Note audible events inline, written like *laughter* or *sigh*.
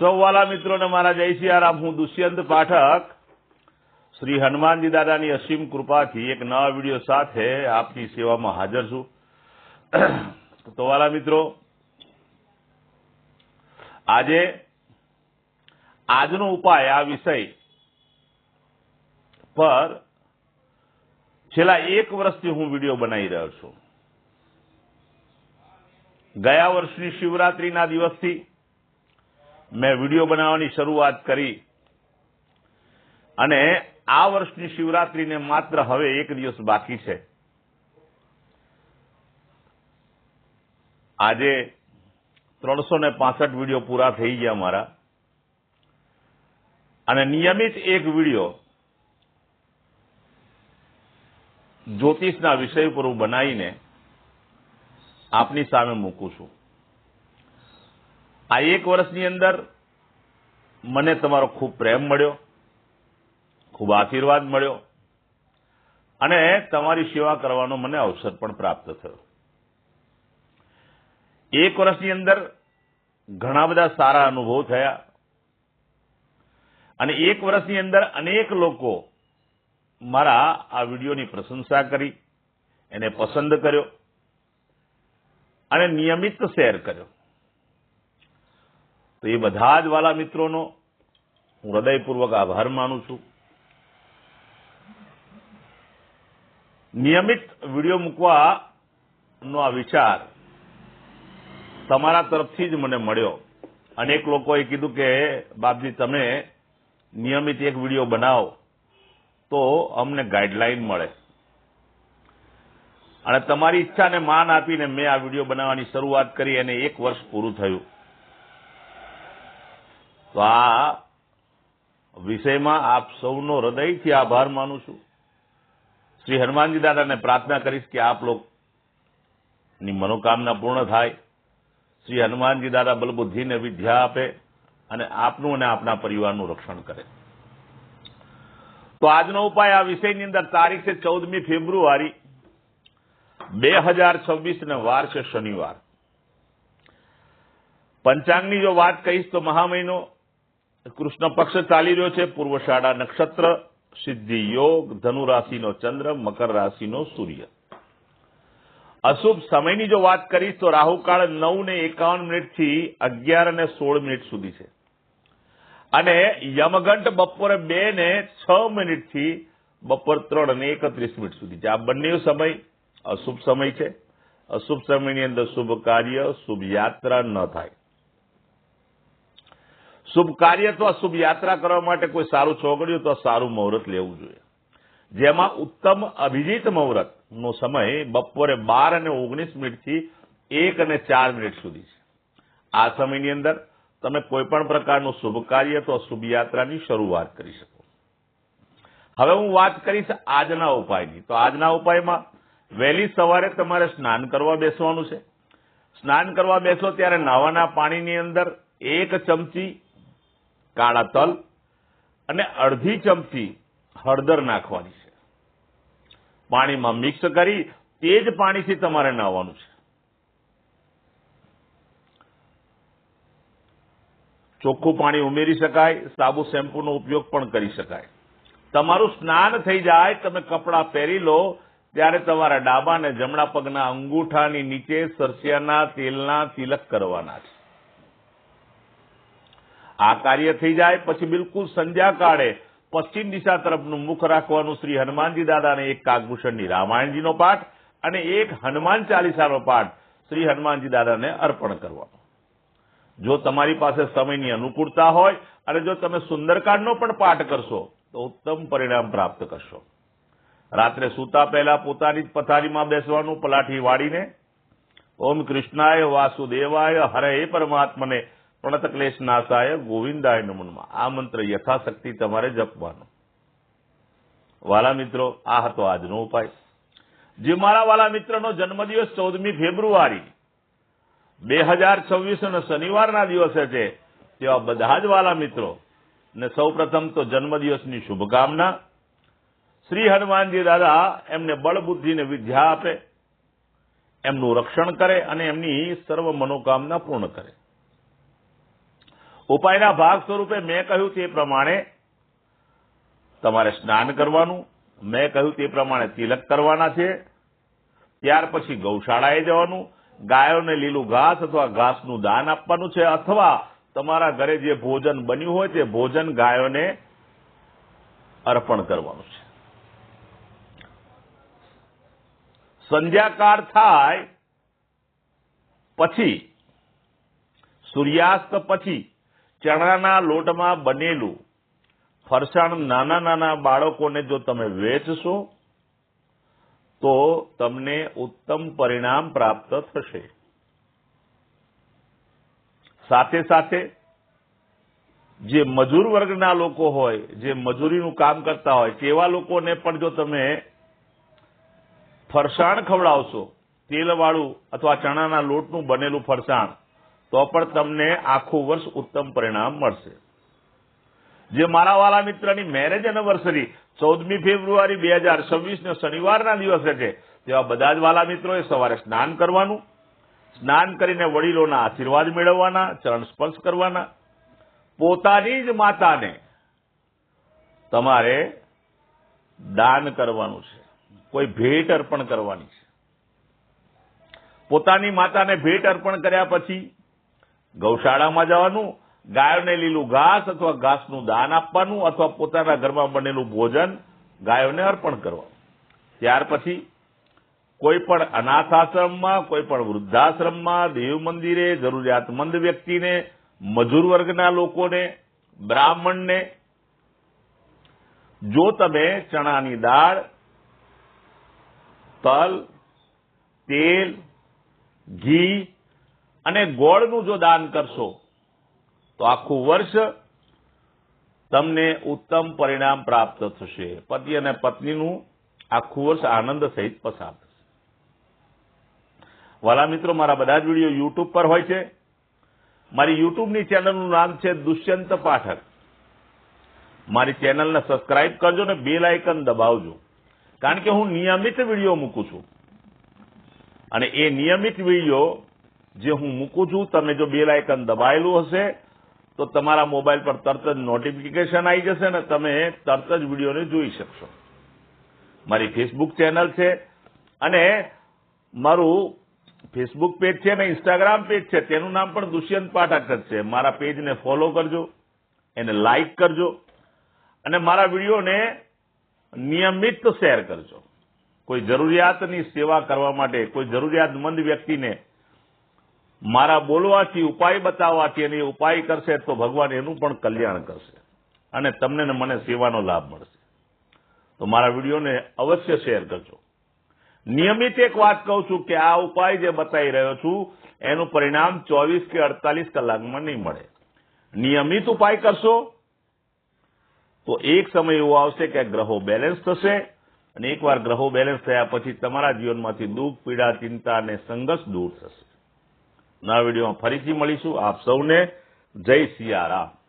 સૌ વાલા મિત્રોને મારા જય સિયારામ હું દુષ્યંત પાઠક. શ્રી હનુમાનજી દાદાની અસીમ કૃપાથી એક નવા વીડિયો સાથે આપની સેવામાં હાજર છું. *clears throat* તો વાલા મિત્રો, આજે આજનો ઉપાય આ વિષય પર છેલ્લા એક વર્ષથી હું વીડિયો બનાવી રહ્યો છું. ગયા વર્ષની શિવરાત્રીના દિવસથી મેં વીડિયો બનાવવાની શરૂઆત કરી. અને આ વર્ષની શિવરાત્રીને માત્ર હવે એક દિવસ બાકી છે. આજે ત્રણસો ને પાસઠ વીડિયો પૂરા થઈ ગયા મારા. અને નિયમિત એક વીડિયો જ્યોતિષના વિષય પર હું બનાવીને આપની સામે મૂકું છું. આ એક વર્ષની અંદર મને તમારો ખૂબ પ્રેમ મળ્યો, ખૂબ આશીર્વાદ મળ્યો અને તમારી સેવા કરવાનો મને અવસર પણ પ્રાપ્ત થયો. એક વર્ષની અંદર ઘણા બધા સારા અનુભવ થયા અને એક વર્ષની અંદર અનેક લોકો મારા આ વિડીયોની પ્રશંસા કરી, એને પસંદ કર્યો અને નિયમિત શેર કર્યો. તો એ બધા જ વાલા મિત્રોનો હું હૃદયપૂર્વક આભાર માનું છું. નિયમિત વીડિયો મૂકવાનો આ વિચાર તમારા તરફથી જ મને મળ્યો. અનેક લોકોએ કીધું કે, બાપજી, તમે નિયમિત એક વીડિયો બનાવો તો અમને ગાઈડલાઈન મળે. અને તમારી ઈચ્છાને માન આપીને મેં આ વીડિયો બનાવવાની શરૂઆત કરી અને એક વર્ષ પૂરું થયું. તો આ વિષયમાં આપ સૌનો હૃદયથી આભાર માનું છું. શ્રી હનુમાનજી દાદાને પ્રાર્થના કરીશ કે આપ લોકોની મનોકામના પૂર્ણ થાય. શ્રી હનુમાનજી દાદા બલબુદ્ધિને વિદ્યા આપે અને આપનું અને આપના પરિવારનું રક્ષણ કરે. તો આજનો ઉપાય આ વિષયની અંદર તારીખ છે ચૌદમી ફેબ્રુઆરી, બે હજાર છવ્વીસ ને વાર છે શનિવાર. પંચાંગની જો વાત કહીશ તો મહામહિનો કૃષ્ણ પક્ષ ચાલી રહ્યો છે. પૂર્વશાળા નક્ષત્ર, સિદ્ધિ યોગ, ધનુ રાશિનો ચંદ્ર, મકર રાશિનો સૂર્ય. અશુભ સમયની જો વાત કરીશ, તો રાહુકાળ નવ ને એકાવન મિનિટથી અગિયાર અને સોળ મિનિટ સુધી છે. અને યમઘંટ બપોરે બે ને છ મિનિટથી બપોર ત્રણ અને એકત્રીસ મિનિટ સુધી છે. આ બંને સમય અશુભ સમય છે. અશુભ સમયની અંદર શુભ કાર્ય, શુભ યાત્રા ન થાય. શુભ કાર્ય અથવા શુભ યાત્રા કરવા માટે કોઈ સારું ચોગડ્યું તો સારું મુહૂર્ત લેવું જોઈએ. જેમાં ઉત્તમ અભિજીત મુહૂર્ત નો સમય બપોરે બાર અને ઓગણીસ મિનિટથી એક અને ચાર મિનિટ સુધી છે. આ સમયની અંદર તમે કોઈ પણ પ્રકારનું શુભ કાર્ય તો શુભ યાત્રાની શરૂઆત કરી શકો. હવે હું વાત કરીશ આજના ઉપાયની. તો આજના ઉપાયમાં વહેલી સવારે તમારે સ્નાન કરવા બેસવાનું છે. સ્નાન કરવા બેસો ત્યારે નાવાના પાણીની અંદર એક ચમચી કાળા તલ અને અડધી ચમચી હળદર નાખવાની છે. પાણીમાં મિક્સ કરી તે જ પાણીથી તમારે નાહવાનું છે. ચોખ્ખું પાણી ઉમેરી શકાય, સાબુ શેમ્પૂનો ઉપયોગ પણ કરી શકાય. તમારું સ્નાન થઈ જાય, તમે કપડાં પહેરી લો, ત્યારે તમારા ડાબા અને જમણા પગના અંગૂઠાની નીચે સરસિયાના તેલના તિલક કરવાના છે. આ કાર્ય થઈ જાય પછી બિલકુલ સંધ્યા કાળે પશ્ચિમ દિશા તરફનું મુખ રાખવાનું શ્રી હનુમાનજી દાદાને એક કાગભૂષણની રામાયણજીનો પાઠ અને એક હનુમાન ચાલીસાનો પાઠ શ્રી હનુમાનજી દાદાને અર્પણ કરવાનો. જો તમારી પાસે સમયની અનુકૂળતા હોય અને જો તમે સુંદરકાંડનો પણ પાઠ કરશો, તો ઉત્તમ પરિણામ પ્રાપ્ત કરશો. રાત્રે સૂતા પહેલા પોતાની જ પથારીમાં બેસવાનું, પલાઠી વાળીને, ઓમ કૃષ્ણાય વાસુદેવાય હરે પરમાત્મને પ્રણત ક્લેશ નાશાય ગોવિંદાય નમનમાં. આ મંત્ર યથાશક્તિ તમારે જપવાનો. વાલા મિત્રો, આ હતો આજનો ઉપાય. જે મારા વાલા મિત્રનો જન્મદિવસ ચૌદમી ફેબ્રુઆરી, બે હજાર છવ્વીસ શનિવારના દિવસે છે, તેવા બધા જ વાલા મિત્રો, ને સૌ પ્રથમ તો જન્મદિવસની શુભકામના. શ્રી હનુમાનજી દાદા એમને બળબુદ્ધિને વિદ્યા આપે, એમનું રક્ષણ કરે અને એમની સર્વ મનોકામના પૂર્ણ કરે. ઉપાયના ભાગ સ્વરૂપે મેં કહ્યું તે પ્રમાણે તમારે સ્નાન કરવાનું, મેં કહ્યું તે પ્રમાણે તિલક કરવાના છે. ત્યાર પછી ગૌશાળાએ જવાનું, ગાયોને લીલું ઘાસ અથવા ઘાસનું દાન આપવાનું છે અથવા તમારા ઘરે જે ભોજન બન્યું હોય તે ભોજન ગાયોને અર્પણ કરવાનું છે. સંધ્યાકાળ થાય પછી, સૂર્યાસ્ત પછી ચણાના લોટમાં બનેલું ફરસાણ નાના નાના બાળકોને જો તમે વેચશો, તો તમને ઉત્તમ પરિણામ પ્રાપ્ત થશે. સાથે સાથે જે મજૂર વર્ગના લોકો હોય, જે મજૂરીનું કામ કરતા હોય, તેવા લોકોને પણ જો તમે ફરસાણ ખવડાવશો, તેલવાળું અથવા ચણાના લોટનું બનેલું ફરસાણ તો પણ તમને આખું વર્ષ ઉત્તમ પરિણામ મળશે. જે મારા વાલા મિત્રની મેરેજ એનિવર્સરી ચૌદમી ફેબ્રુઆરી બે હજાર છવ્વીસને શનિવારના દિવસે છે, તેવા બધા જ વાલા મિત્રોએ સવારે સ્નાન કરવાનું. સ્નાન કરીને વડીલોના આશીર્વાદ મેળવવાના, ચરણ સ્પર્શ કરવાના. પોતાની જ માતાને તમારે દાન કરવાનું છે. કોઈ ભેટ અર્પણ કરવાની છે. પોતાની માતાને ભેટ અર્પણ કર્યા પછી ગૌશાળામાં જવાનું, ગાયોને લીલું ઘાસ અથવા ઘાસનું દાન આપવાનું અથવા પોતાના ઘરમાં બનેલું ભોજન ગાયોને અર્પણ કરવાનું. ત્યાર પછી કોઈ પણ અનાથ આશ્રમમાં કોઈ પણ વૃદ્ધાશ્રમમાં, દેવ મંદિરે, જરૂરિયાતમંદ વ્યક્તિને, મજૂર વર્ગના લોકોને, બ્રાહ્મણને, જો તમે ચણાની દાળ, તલ, તેલ, ઘી અને ગોળનું જો દાન કરશો, તો આખું વર્ષ તમને ઉત્તમ પરિણામ પ્રાપ્ત થશે. પતિ અને પત્નીનું આખું વર્ષ આનંદ સહિત પસાર થશે. વાલા મિત્રો, મારા બધા જ વીડિયો યુટ્યુબ પર હોય છે. મારી યુટ્યુબની ચેનલનું નામ છે દુષ્યંત પાઠક. મારી ચેનલને સબસ્ક્રાઇબ કરજો ને બેલ આઇકન દબાવજો. કારણ કે હું નિયમિત વીડિયો મૂકું છું. અને એ નિયમિત વીડિયો જે હું મૂકું છું, તમે જો બેલ આઇકન દબાયેલું હશે, તો તમારા મોબાઈલ પર તરત જ નોટિફિકેશન આવી જશે ને તમે તરત જ વિડીયોને જોઈ શકશો. મારી ફેસબુક ચેનલ છે અને મારું ફેસબુક પેજ છે અને ઇન્સ્ટાગ્રામ પેજ છે, તેનું નામ પણ દુષ્યંત પાઠક છે. મારા પેજને ફોલો કરજો, એને લાઈક કરજો અને મારા વિડીયોને નિયમિત શેર કરજો. કોઈ જરૂરિયાતની સેવા કરવા માટે, કોઈ જરૂરિયાતમંદ વ્યક્તિને મારા બોલવાથી ઉપાય બતાવવાથી અને એ ઉપાય કરશે તો ભગવાન એનું પણ કલ્યાણ કરશે. અને તમને ને મને સેવાનો લાભ મળશે. તો મારા વિડીયોને અવશ્ય શેર કરજો. નિયમિત એક વાત કહું છું કે આ ઉપાય જે બતાવી રહ્યો છું, એનું પરિણામ ચોવીસ કે અડતાલીસ કલાકમાં નહીં મળે. નિયમિત ઉપાય કરશો, તો એક સમય એવો આવશે કે ગ્રહો બેલેન્સ થશે અને એકવાર ગ્રહો બેલેન્સ થયા પછી તમારા જીવનમાંથી દુઃખ, પીડા, ચિંતા અને સંઘર્ષ દૂર થશે. નવા વિડીયોમાં ફરીથી મળીશું. આપ સૌને જય સિયારામ.